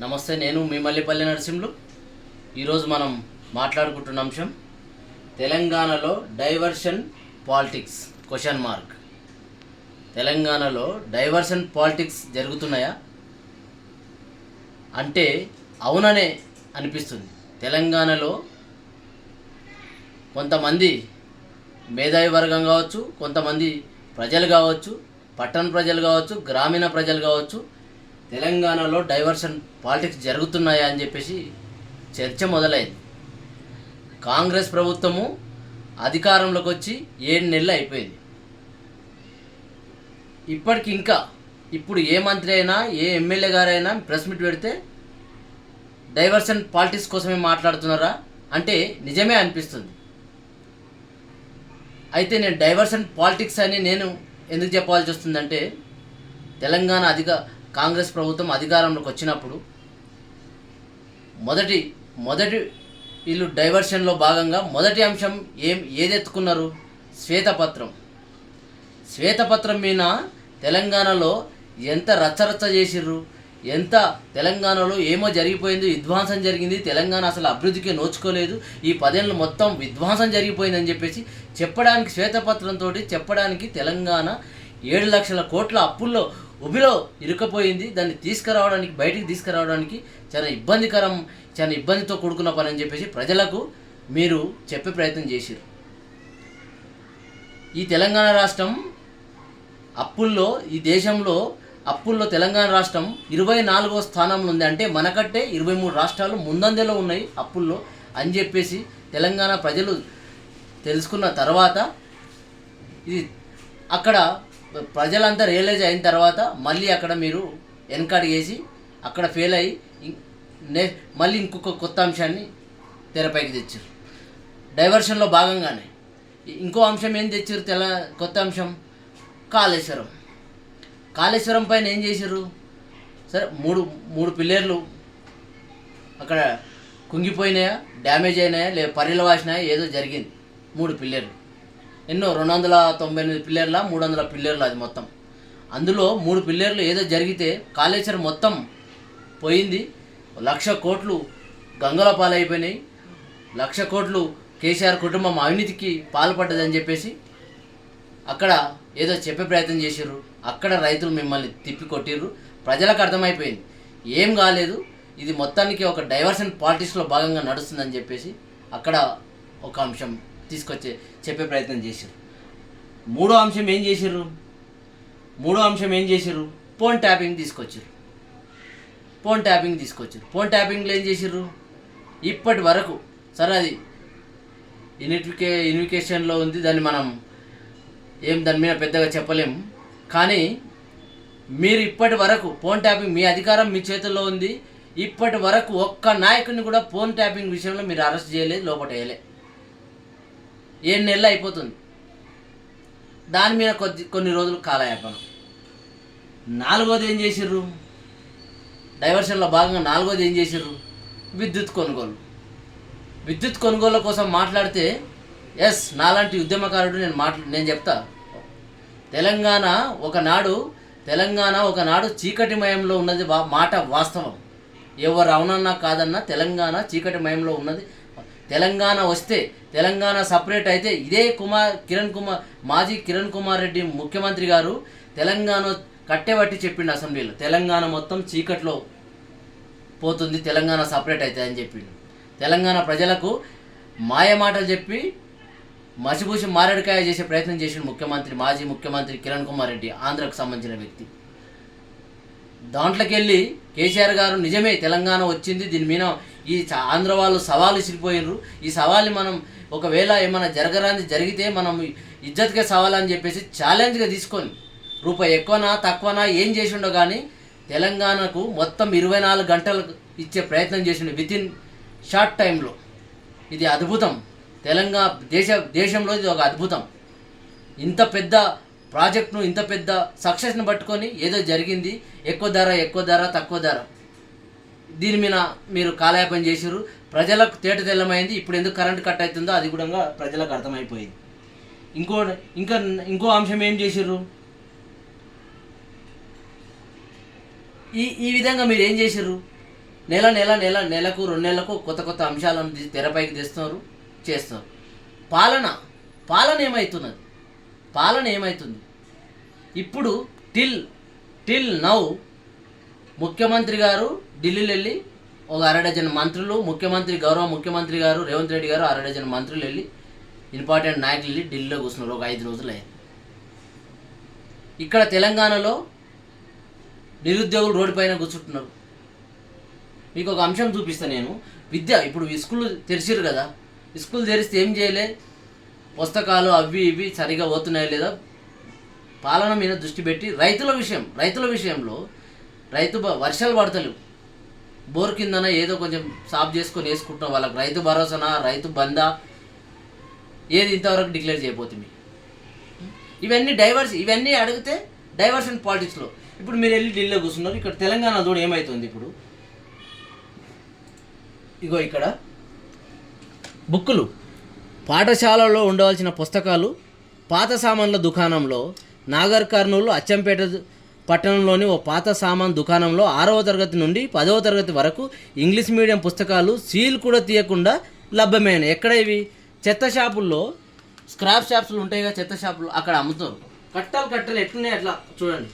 నమస్తే నేను మీ మల్లిపల్లి నరసింహులు. ఈరోజు మనం మాట్లాడుకుంటున్న అంశం తెలంగాణలో డైవర్షన్ పాలిటిక్స్ క్వశ్చన్ మార్క్. తెలంగాణలో డైవర్షన్ పాలిటిక్స్ జరుగుతున్నాయా? అంటే అవుననే అనిపిస్తుంది. తెలంగాణలో కొంతమంది మేధావి వర్గం కావచ్చు కొంతమంది ప్రజలు కావచ్చు పట్టణ ప్రజలు కావచ్చు గ్రామీణ ప్రజలు కావచ్చు తెలంగాణలో డైవర్షన్ పాలిటిక్స్ జరుగుతున్నాయా అని చెప్పేసి చర్చ మొదలైంది. కాంగ్రెస్ ప్రభుత్వము అధికారంలోకి వచ్చి ఏడు నెలలు అయిపోయింది. ఇప్పటికి ఇంకా ఇప్పుడు ఏ మంత్రి అయినా ఏ ఎమ్మెల్యే గారైనా ప్రెస్ మీట్ పెడితే డైవర్షన్ పాలిటిక్స్ కోసమే మాట్లాడుతున్నారా అంటే నిజమే అనిపిస్తుంది. అయితే నేను డైవర్షన్ పాలిటిక్స్ అని నేను ఎందుకు చెప్పాల్సి వస్తుందంటే తెలంగాణ అధిక కాంగ్రెస్ ప్రభుత్వం అధికారంలోకి వచ్చినప్పుడు మొదటి మొదటి వీళ్ళు డైవర్షన్లో భాగంగా మొదటి అంశం ఏం ఏదెత్తుకున్నారు? శ్వేతపత్రం. శ్వేతపత్రం మీద తెలంగాణలో ఎంత రచ్చరచ్చ చేసిర్రు? ఎంత తెలంగాణలో ఏమో జరిగిపోయింది విధ్వంసం జరిగింది. తెలంగాణ అసలు అభివృద్ధికి నోచుకోలేదు. ఈ పదేళ్ళు మొత్తం విధ్వంసం జరిగిపోయిందని చెప్పేసి చెప్పడానికి శ్వేతపత్రంతో చెప్పడానికి తెలంగాణ ఏడు లక్షల కోట్ల అప్పుల్లో ఉబిలో ఇరుకపోయింది దాన్ని తీసుకురావడానికి బయటికి తీసుకురావడానికి చాలా ఇబ్బందికరం చాలా ఇబ్బందితో కూడుకున్న పని అని చెప్పేసి ప్రజలకు మీరు చెప్పే ప్రయత్నం చేశారు ఈ తెలంగాణ రాష్ట్రం అప్పుల్లో ఈ దేశంలో అప్పుల్లో తెలంగాణ రాష్ట్రం ఇరవై నాలుగో స్థానంలో ఉంది. అంటే మనకంటే ఇరవై మూడు రాష్ట్రాలు ముందంజలో ఉన్నాయి అప్పుల్లో అని చెప్పేసి తెలంగాణ ప్రజలు తెలుసుకున్న తర్వాత ఇది అక్కడ ప్రజలంతా రియలైజ్ అయిన తర్వాత మళ్ళీ అక్కడ మీరు ఎన్కాడ్ చేసి అక్కడ ఫెయిల్ అయ్యి నే మళ్ళీ ఇంకొక కొత్త అంశాన్ని తెరపైకి తెచ్చారు. డైవర్షన్లో భాగంగానే. ఇంకో అంశం ఏం తెచ్చారు తెల కొత్త అంశం? కాళేశ్వరం. కాళేశ్వరం పైన ఏం చేశారు? సరే మూడు మూడు పిల్లర్లు అక్కడ కుంగిపోయినాయా డ్యామేజ్ అయినాయా లే పరిలవాసినాయా ఏదో జరిగింది. మూడు పిల్లర్లు. ఎన్నో రెండు వందల తొంభై ఎనిమిది పిల్లర్ల మూడు వందల పిల్లర్లు అది మొత్తం. అందులో మూడు పిల్లర్లు ఏదో జరిగితే కాళేశ్వరం మొత్తం పోయింది. లక్ష కోట్లు గంగల పాలైపోయినాయి. లక్ష కోట్లు కేసీఆర్ కుటుంబం అవినీతికి పాల్పడ్డదని చెప్పేసి అక్కడ ఏదో చెప్పే ప్రయత్నం చేసిర్రు. అక్కడ రైతులు మిమ్మల్ని తిప్పి కొట్టిర్రు ప్రజలకు అర్థమైపోయింది. ఏం కాలేదు. ఇది మొత్తానికి ఒక డైవర్షన్ పాలిటిక్స్లో భాగంగా నడుస్తుందని చెప్పేసి అక్కడ ఒక అంశం. తీసుకొచ్చే చెప్పే ప్రయత్నం చేశారు. మూడో అంశం ఏం చేశారు? మూడో అంశం ఏం చేశారు? ఫోన్ ట్యాపింగ్ తీసుకొచ్చారు. ఫోన్ ట్యాపింగ్ తీసుకొచ్చారు. ఫోన్ ట్యాపింగ్లో ఏం చేశారు? ఇప్పటి వరకు సరే అది ఇన్వికే ఇన్వికేషన్లో ఉంది దాన్ని మనం ఏం దాని మీద పెద్దగా చెప్పలేం. కానీ మీరు ఇప్పటి వరకు ఫోన్ ట్యాపింగ్ మీ అధికారం మీ చేతుల్లో ఉంది. ఇప్పటి వరకు ఒక్క నాయకుడిని కూడా ఫోన్ ట్యాపింగ్ విషయంలో మీరు అరెస్ట్ చేయలేదు లోపల వేయలే ఏడు నెలలు అయిపోతుంది. దాని మీద కొద్ది కొన్ని రోజులు కాలయాపనం. నాలుగోది ఏం చేసిర్రు? డైవర్షన్లో భాగంగా నాలుగోది ఏం చేసిర్రు? విద్యుత్ కొనుగోలు. విద్యుత్ కొనుగోలు కోసం మాట్లాడితే ఎస్ నాలాంటి ఉద్యమకారుడు నేను మాట్లా నేను చెప్తా. తెలంగాణ ఒకనాడు తెలంగాణ ఒకనాడు చీకటిమయంలో ఉన్నది మాట వాస్తవం. ఎవరు అవునన్నా కాదన్నా తెలంగాణ చీకటిమయంలో ఉన్నది తెలంగాణ వస్తే తెలంగాణ సపరేట్ అయితే ఇదే కుమార్ కిరణ్ కుమార్ మాజీ కిరణ్ కుమార్ రెడ్డి ముఖ్యమంత్రి గారు తెలంగాణ కట్టెబట్టి చెప్పిండు అసెంబ్లీలో. తెలంగాణ మొత్తం చీకట్లో పోతుంది తెలంగాణ సపరేట్ అవుతుంది అని చెప్పిండు. తెలంగాణ ప్రజలకు మాయ మాటలు చెప్పి మసిపూసి మారేడుకాయ చేసే ప్రయత్నం చేసిన ముఖ్యమంత్రి మాజీ ముఖ్యమంత్రి కిరణ్ కుమార్ రెడ్డి ఆంధ్రకు సంబంధించిన వ్యక్తి. దాంట్లోకి వెళ్ళి కేసీఆర్ గారు నిజమే తెలంగాణ వచ్చింది దీని మీద ఈ ఆంధ్ర వాళ్ళు సవాలు ఇసిరిపోయినరు ఈ సవాల్ని మనం ఒకవేళ ఏమైనా జరగరాంది జరిగితే మనం ఇజ్జత్కే సవాల్ అని చెప్పేసి ఛాలెంజ్గా తీసుకొని రూపాయి ఎక్కువనా తక్కువనా ఏం చేసిండో కానీ తెలంగాణకు మొత్తం ఇరవై నాలుగు గంటలు ఇచ్చే ప్రయత్నం చేసిండు విత్ ఇన్ షార్ట్ టైంలో ఇది అద్భుతం. తెలంగాణ దేశ దేశంలో ఇది ఒక అద్భుతం. ఇంత పెద్ద ప్రాజెక్ట్ను ఇంత పెద్ద సక్సెస్ను పట్టుకొని ఏదో జరిగింది ఎక్కువ ధర ఎక్కువ ధర తక్కువ ధర. దీని మీద మీరు కాలయాపన చేశారు. ప్రజలకు తేట తెల్లమైంది. ఇప్పుడు ఎందుకు కరెంట్ కట్ అవుతుందో అది కూడా ప్రజలకు అర్థమైపోయింది. ఇంకో ఇంకా ఇంకో అంశం ఏం చేసిర్రు ఈ ఈ విధంగా మీరు ఏం చేసిర్రు నెల నెల నెల నెలకు రెండు నెలలకు కొత్త కొత్త అంశాలను తెరపైకి తెస్తున్నారు చేస్తున్నారు. పాలన పాలన ఏమవుతున్నది పాలన ఏమవుతుంది ఇప్పుడు టిల్ టిల్ నౌ ముఖ్యమంత్రి గారు ఢిల్లీలో వెళ్ళి ఒక అరడజన్ మంత్రులు ముఖ్యమంత్రి గౌరవ ముఖ్యమంత్రి గారు రేవంత్ రెడ్డి గారు అరడజన్ మంత్రులు వెళ్ళి ఇంపార్టెంట్ నాయకులు వెళ్ళి ఢిల్లీలో కూర్చున్నారు. ఒక ఐదు రోజులు. అయ్యాయి ఇక్కడ తెలంగాణలో నిరుద్యోగులు రోడ్డు పైన కూర్చుంటున్నారు. మీకు ఒక అంశం చూపిస్తాను నేను. విద్య ఇప్పుడు స్కూల్ తెరిచారు కదా. స్కూల్ తెరిస్తే ఏం చేయలే? పుస్తకాలు అవి ఇవి సరిగా పోతున్నాయో లేదా పాలన మీద దృష్టి పెట్టి రైతుల విషయం రైతుల విషయంలో రైతు వర్షాలు పడతలేవు. బోర్ కిందన ఏదో కొంచెం సాఫ్ చేసుకొని వేసుకుంటున్నాం వాళ్ళకి రైతు భరోసానా రైతు బందా? ఏది ఇంతవరకు డిక్లేర్ చేయబోతుంది? ఇవన్నీ డైవర్స్ ఇవన్నీ అడిగితే డైవర్షన్ పాలిటిక్స్లో ఇప్పుడు మీరు వెళ్ళి ఢిల్లీలో కూర్చున్నారు ఇక్కడ తెలంగాణ దూడ ఏమవుతుంది ఇప్పుడు? ఇగో ఇక్కడ. బుక్కులు. పాఠశాలలో ఉండవలసిన పుస్తకాలు పాత సామాన్ల దుకాణంలో నాగర్ కర్నూలు అచ్చంపేట పట్టణంలోని ఓ పాత సామాన్ దుకాణంలో ఆరవ తరగతి నుండి పదవ తరగతి వరకు ఇంగ్లీష్ మీడియం పుస్తకాలు సీల్ కూడా తీయకుండా లభ్యమైనవి. ఎక్కడ ఇవి? చెత్త షాపుల్లో స్క్రాప్ షాప్స్లు ఉంటాయి కదా చెత్త షాపులు అక్కడ అమ్ముతారు. కట్టలు కట్టలు ఎట్లున్నాయి అట్లా చూడండి.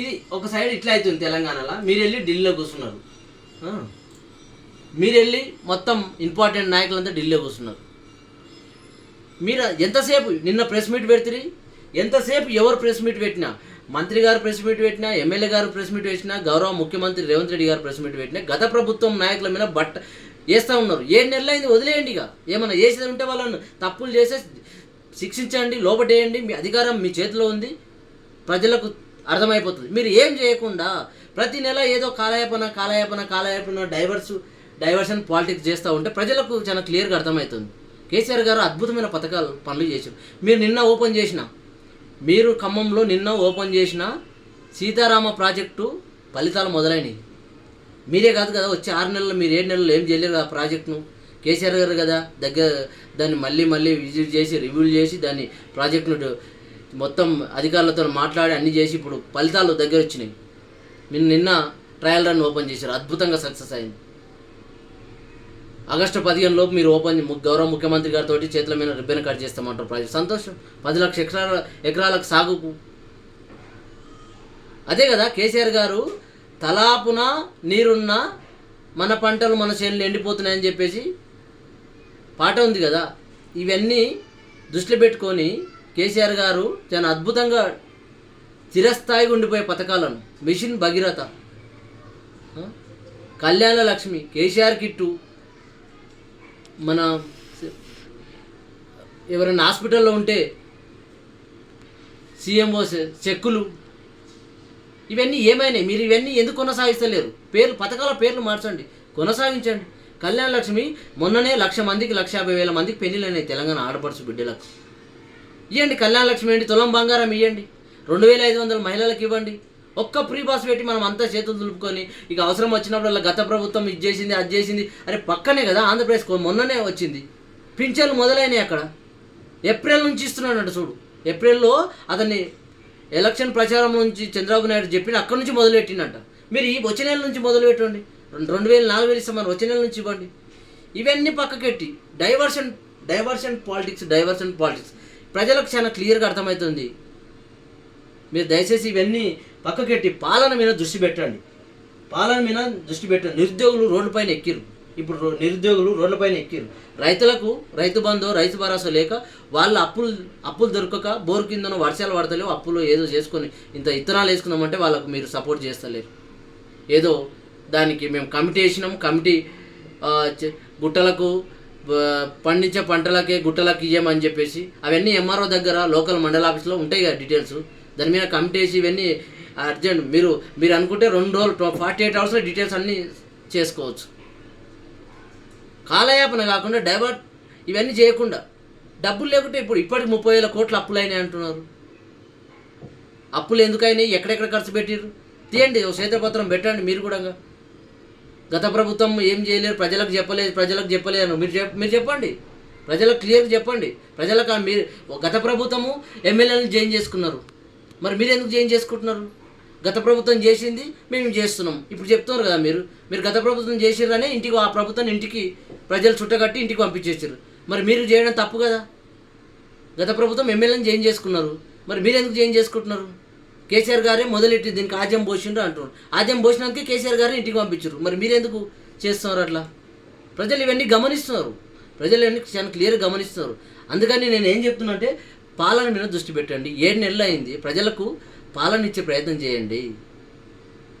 ఇది ఒక సైడ్ ఇట్లా అవుతుంది తెలంగాణలో. మీరు వెళ్ళి ఢిల్లీలో కూర్చున్నారు. మీరు వెళ్ళి మొత్తం ఇంపార్టెంట్ నాయకులంతా ఢిల్లీలో కూర్చున్నారు. మీరు ఎంతసేపు నిన్న ప్రెస్ మీట్ పెడుతుంది ఎంతసేపు ఎవరు ప్రెస్ మీట్ పెట్టినా? మంత్రి గారు ప్రెస్ మీట్ పెట్టినా ఎమ్మెల్యే గారు ప్రెస్ మీట్ పెట్టినా గౌరవ ముఖ్యమంత్రి రేవంత్ రెడ్డి గారు ప్రెస్ మీట్ పెట్టినా గత ప్రభుత్వం నాయకుల మీద బట్ట వేస్తూ ఉన్నారు. ఏడు నెలలు అయింది వదిలేయండి ఇక. ఏమన్నా చేసేది ఉంటే వాళ్ళను తప్పులు చేసే శిక్షించండి లోపటేయండి మీ అధికారం మీ చేతిలో ఉంది. ప్రజలకు అర్థమైపోతుంది. మీరు ఏం చేయకుండా ప్రతి నెల ఏదో కాలయాపన కాలయాపన కాలయాపన డైవర్స్ డైవర్షన్ పాలిటిక్స్ చేస్తూ ఉంటే ప్రజలకు చాలా క్లియర్గా అర్థమవుతుంది. కేసీఆర్ గారు అద్భుతమైన పథకాలు పనులు చేశారు. మీరు నిన్న ఓపెన్ చేసిన మీరు ఖమ్మంలో నిన్న ఓపెన్ చేసిన సీతారామ ప్రాజెక్టు ఫలితాలు మొదలైనవి మీరే కాదు కదా వచ్చే ఆరు నెలలు మీరు ఏడు నెలలు ఏం చేయలేరు ఆ ప్రాజెక్ట్ను? కేసీఆర్ గారు కదా దగ్గర దాన్ని మళ్ళీ మళ్ళీ విజిట్ చేసి రివ్యూ చేసి దాన్ని ప్రాజెక్టును మొత్తం అధికారులతో మాట్లాడి అన్ని చేసి ఇప్పుడు ఫలితాలు దగ్గర వచ్చినాయి. మీరు నిన్న ట్రయల్ రన్ ఓపెన్ చేశారు. అద్భుతంగా సక్సెస్ అయింది. ఆగస్టు పదిహేను లోపు మీరు ఓపెన్ గౌరవ ముఖ్యమంత్రి గారితో చేతుల మీద రిబ్బెన్ కట్ చేస్తామంటారు ప్రజలు సంతోషం. పది లక్షల ఎకరాల ఎకరాలకు సాగుకు. అదే కదా కేసీఆర్ గారు తలాపున నీరున్న మన పంటలు మన చేనులు ఎండిపోతున్నాయని చెప్పేసి పాట ఉంది కదా. ఇవన్నీ దృష్టిలో పెట్టుకొని కేసీఆర్ గారు చాలా అద్భుతంగా చిరస్థాయిగా ఉండిపోయే పథకాలను. మిషన్ భగీరథ. కళ్యాణ లక్ష్మి కేసీఆర్ కిట్టు. మన ఎవరైనా హాస్పిటల్లో ఉంటే సీఎంఓ చెక్కులు ఇవన్నీ ఏమైనాయి? మీరు ఇవన్నీ ఎందుకు కొనసాగిస్తలేరు? పేర్లు పథకాల పేర్లు మార్చండి. కొనసాగించండి. కళ్యాణ లక్ష్మి మొన్ననే లక్ష మందికి లక్ష యాభై వేల మందికి పెళ్ళిళ్ళైనాయి తెలంగాణ ఆడపడుచు బిడ్డలకు. ఇవ్వండి కళ్యాణ లక్ష్మి ఏంటి? తులం బంగారం ఇవ్వండి రెండు వేల ఐదు వందల మహిళలకు ఇవ్వండి. ఒక్క ప్రీ పాస్ పెట్టి మనం అంతా చేతులు దులుపుకొని ఇక అవసరం వచ్చినప్పుడల్లా గత ప్రభుత్వం ఇది చేసింది అది చేసింది. అరే పక్కనే కదా ఆంధ్రప్రదేశ్ మొన్ననే వచ్చింది. పింఛన్లు మొదలైనవి అక్కడ. ఏప్రిల్ నుంచి ఇస్తున్నాడంట చూడు. ఏప్రిల్లో అతన్ని ఎలక్షన్ ప్రచారం నుంచి చంద్రబాబు నాయుడు చెప్పిన అక్కడి నుంచి మొదలెట్టినట్ట మీరు ఈ వచ్చే నెల నుంచి మొదలు పెట్టండి రెండు రెండు వేలు నాలుగు వేలు ఇస్తామని వచ్చే నెల నుంచి ఇవ్వండి. ఇవన్నీ పక్కకెట్టి diversion diversion politics diversion politics. ప్రజలకు చాలా క్లియర్గా అర్థమవుతుంది. మీరు దయచేసి ఇవన్నీ పక్కకెట్టి పాలన మీద దృష్టి పెట్టండి. పాలన మీద దృష్టి పెట్టండి. నిరుద్యోగులు రోడ్లపైన ఎక్కిరు ఇప్పుడు నిరుద్యోగులు రోడ్లపైన ఎక్కిరు రైతులకు రైతు బంధు రైతు భరోసా లేక వాళ్ళ అప్పులు అప్పులు దొరకక బోరు కిందన వర్షాలు పడతలేవు అప్పులు ఏదో చేసుకొని ఇంత ఇత్తనాలు వేసుకున్నామంటే వాళ్ళకు మీరు సపోర్ట్ చేస్తలేరు. ఏదో దానికి మేము కమిటీ వేసినాం. కమిటీ గుట్టలకు పండించే పంటలకే గుట్టలకు ఇయ్యమని చెప్పేసి అవన్నీ ఎంఆర్ఓ దగ్గర లోకల్ మండల ఆఫీస్లో ఉంటాయి కదా డీటెయిల్స్. దాని మీద కమిటీ వేసి ఇవన్నీ అర్జెంట్. మీరు మీరు అనుకుంటే రెండు రోజులు ఫార్టీ ఎయిట్ అవర్స్లో డీటెయిల్స్ అన్నీ చేసుకోవచ్చు. కాలయాపన కాకుండా డైవర్ట్ ఇవన్నీ చేయకుండా. డబ్బులు లేకుంటే ఇప్పుడు ఇప్పటికి ముప్పై వేల కోట్లు అప్పులు అంటున్నారు. అప్పులు ఎందుకైనాయి ఎక్కడెక్కడ ఖర్చు పెట్టిర్రు? తీయండి ఒక శ్వేతపత్రం పెట్టండి మీరు కూడా గత ప్రభుత్వం ఏం చేయలేరు ప్రజలకు చెప్పలేదు ప్రజలకు చెప్పలేదు మీరు చెప్ మీరు చెప్పండి. ప్రజలకు క్లియర్గా చెప్పండి. ప్రజలకు మీరు గత ప్రభుత్వము ఎమ్మెల్యేలను జాయిన్ చేసుకున్నారు. మరి మీరు ఎందుకు జాయిన్ చేసుకుంటున్నారు? గత ప్రభుత్వం చేసింది మేము చేస్తున్నాం. ఇప్పుడు చెప్తున్నారు కదా మీరు. మీరు గత ప్రభుత్వం చేసిరనే ఇంటికి ఆ ప్రభుత్వం ఇంటికి ప్రజలు చుట్టగట్టి ఇంటికి పంపించేసారు మరి మీరు చేయడం తప్పు కదా? గత ప్రభుత్వం ఎమ్మెల్యేని చేంజ్ చేసుకున్నారు. మరి మీరు ఎందుకు చేంజ్ చేసుకుంటున్నారు? కేసీఆర్ గారే మొదలెట్టి దీనికి ఆద్యం పోసిండ్రు అంటున్నారు. ఆద్యం పోసినాకే కేసీఆర్ గారిని ఇంటికి పంపించారు మరి మీరు ఎందుకు చేస్తున్నారు అట్లా? ప్రజలు ఇవన్నీ గమనిస్తున్నారు. ప్రజలు ఇవన్నీ చాలా క్లియర్గా గమనిస్తున్నారు. అందుకని నేను ఏం చెప్తున్నా అంటే పాలన మీద దృష్టి పెట్టండి. ఏడు నెలలు అయింది. ప్రజలకు పాలన ఇచ్చే ప్రయత్నం చేయండి.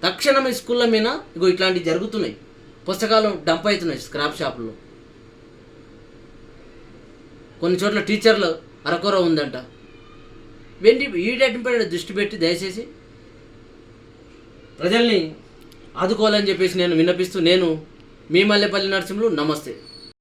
తక్షణమే స్కూళ్ళ మీద ఇగో ఇట్లాంటివి జరుగుతున్నాయి. పుస్తకాలు డంప్ అవుతున్నాయి స్క్రాప్ షాపులో కొన్ని చోట్ల టీచర్లు అరకొర ఉందంట. వెండి వీటన్నిటిపై దృష్టి పెట్టి దయచేసి ప్రజల్ని ఆదుకోవాలని చెప్పేసి నేను విన్నపిస్తూ నేను మీ మల్లెపల్లి నరసింహులు నమస్తే.